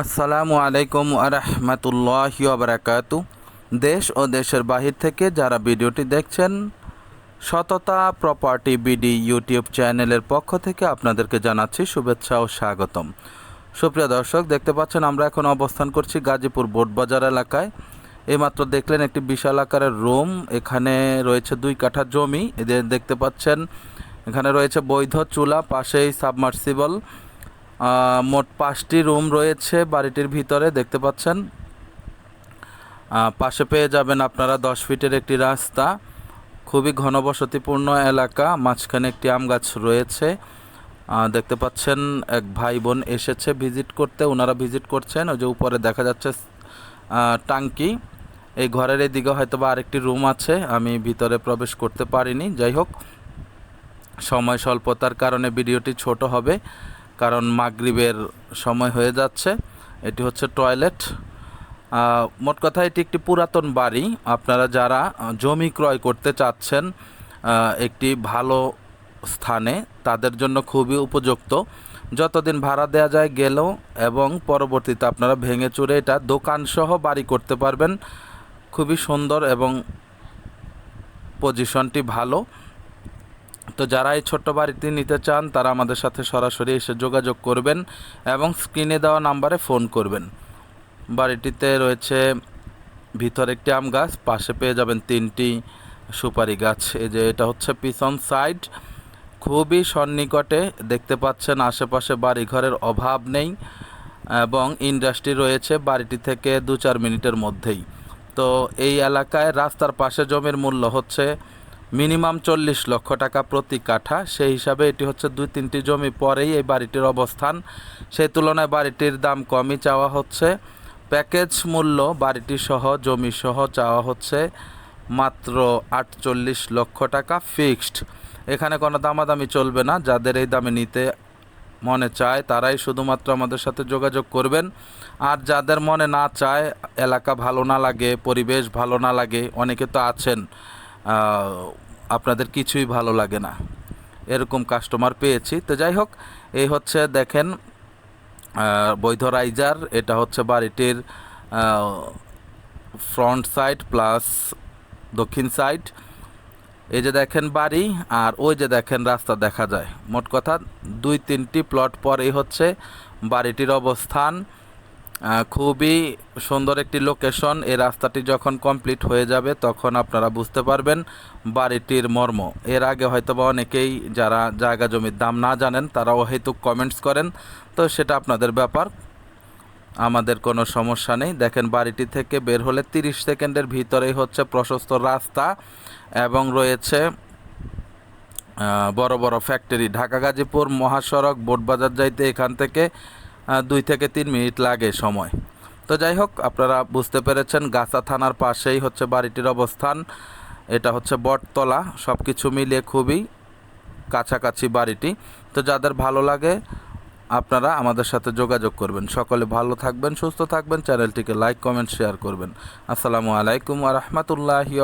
আসসালামু আলাইকুম আরহামতুল্লাহ বারাকাতু। দেশ ও দেশের বাহির থেকে যারা ভিডিওটি দেখছেন, সততা প্রপার্টি বিডি ইউটিউব চ্যানেলের পক্ষ থেকে আপনাদেরকে জানাচ্ছি শুভেচ্ছা ও স্বাগতম। সুপ্রিয় দর্শক, দেখতে পাচ্ছেন আমরা এখন অবস্থান করছি গাজীপুর বোটবাজার এলাকায়। এইমাত্র দেখলেন একটি বিশাল আকারের রুম, এখানে রয়েছে দুই কাঠা জমি। এদের দেখতে পাচ্ছেন, এখানে রয়েছে বৈধ চুলা, পাশেই সাবমার্সিবল। মোট পাঁচটি রুম রয়েছে বাড়িটির ভিতরে, দেখতে পাচ্ছেন। পাশে পেয়ে যাবেন আপনারা দশ ফিটের একটি রাস্তা। খুবই ঘনবসতিপূর্ণ এলাকা, মাঝখানে একটি আম গাছ রয়েছে। দেখতে পাচ্ছেন, এক ভাই বোন এসেছে ভিজিট করতে ওনারা ভিজিট করছেন। ওই যে উপরে দেখা যাচ্ছে টাঙ্কি। এই ঘরের এদিকে হয়তো বা আরেকটি রুম আছে, আমি ভিতরে প্রবেশ করতে পারিনি। যাই হোক, সময় স্বল্পতার কারণে ভিডিওটি ছোট হবে। কারণ মাগরিবের সময় হয়ে যাচ্ছে। এটি হচ্ছে টয়লেট। মোট কথা এটি একটি পুরাতন বাড়ি। আপনারা যারা জমি ক্রয় করতে চাচ্ছেন একটি ভালো স্থানে, তাদের জন্য খুবই উপযুক্ত। যতদিন ভাড়া দেওয়া যায় গেলেও এবং পরবর্তীতে আপনারা ভেঙে চুরে এটা দোকানসহ বাড়ি করতে পারবেন। খুবই সুন্দর এবং পজিশনটি ভালো। তো যারা এই ছোট্ট বাড়িটি নিতে চান, তারা আমাদের সাথে সরাসরি এসে যোগাযোগ করবেন এবং স্ক্রিনে দেওয়া নাম্বারে ফোন করবেন। বাড়িটিতে রয়েছে ভিতর একটি আম গাছ, পাশে পেয়ে যাবেন তিনটি সুপারি গাছ। এই যে এটা হচ্ছে পিছন সাইড। খুবই সন্নিকটে দেখতে পাচ্ছেন, আশেপাশে বাড়িঘরের অভাব নেই এবং ইন্ডাস্ট্রি রয়েছে বাড়িটি থেকে দু চার মিনিটের মধ্যেই। তো এই এলাকায় রাস্তার পাশে জমির মূল্য হচ্ছে মিনিমাম চল্লিশ লক্ষ টাকা প্রতি কাঠা। সেই হিসাবে এটি হচ্ছে দুই তিনটি জমি পরেই এই বাড়িটির অবস্থান। সেই তুলনায় বাড়িটির দাম কমই চাওয়া হচ্ছে। প্যাকেজ মূল্য বাড়িটি সহ জমি সহ চাওয়া হচ্ছে মাত্র আটচল্লিশ লক্ষ টাকা ফিক্সড। এখানে কোনো দামাদামি চলবে না। যাদের এই দামে নিতে মনে চায়, তারাই শুধুমাত্র আমাদের সাথে যোগাযোগ করবেন। আর যাদের মনে না চায়, এলাকা ভালো না লাগে, পরিবেশ ভালো না লাগে, অনেকে তো আছেন আপনাদের কিছুই ভালো লাগে না। এরকম কাস্টমার পেয়েছি। তো যাই হোক এই হচ্ছে দেখেন বৈধ রাইজার এটা হচ্ছে বাড়িটির ফ্রন্ট সাইড প্লাস দক্ষিণ সাইড এই যে দেখেন বাড়ি, আর ওই যে দেখেন রাস্তা দেখা যায়। মোট কথা দুই তিনটি প্লট পরেই হচ্ছে বাড়িটির অবস্থান। খুবই সুন্দর একটি লোকেশন এই রাস্তাটি যখন কমপ্লিট হয়ে যাবে, তখন আপনারা বুঝতে পারবেন বাড়িটির মর্ম। এর আগে হয়তো বা অনেকেই যারা জায়গা জমির দাম না জানেন, তারাও হয়তো কমেন্টস করেন। তো সেটা আপনাদের ব্যাপার। আমাদের কোনো সমস্যা নেই। দেখেন বাড়িটি থেকে বের হলে তিরিশ সেকেন্ডের ভিতরেই হচ্ছে প্রশস্ত রাস্তা এবং রয়েছে বড় বড় ফ্যাক্টরি ঢাকা গাজীপুর মহাসড়ক, বোটবাজার যাইতে এখান থেকে দুই থেকে তিন মিনিট লাগে সময়। তো যাই হোক, আপনারা বুঝতে পেরেছেন, গাছা থানার পাশেই হচ্ছে বাড়িটির অবস্থান। এটা হচ্ছে বটতলা সব কিছু মিলিয়ে খুবই কাছাকাছি বাড়িটি। তো যাদের ভালো লাগে, আপনারা আমাদের সাথে যোগাযোগ করবেন। সকলে ভালো থাকবেন, সুস্থ থাকবেন, চ্যানেলটিকে লাইক, কমেন্ট, শেয়ার করবেন। আসসালামু আলাইকুম আ রহমতুল্লাহি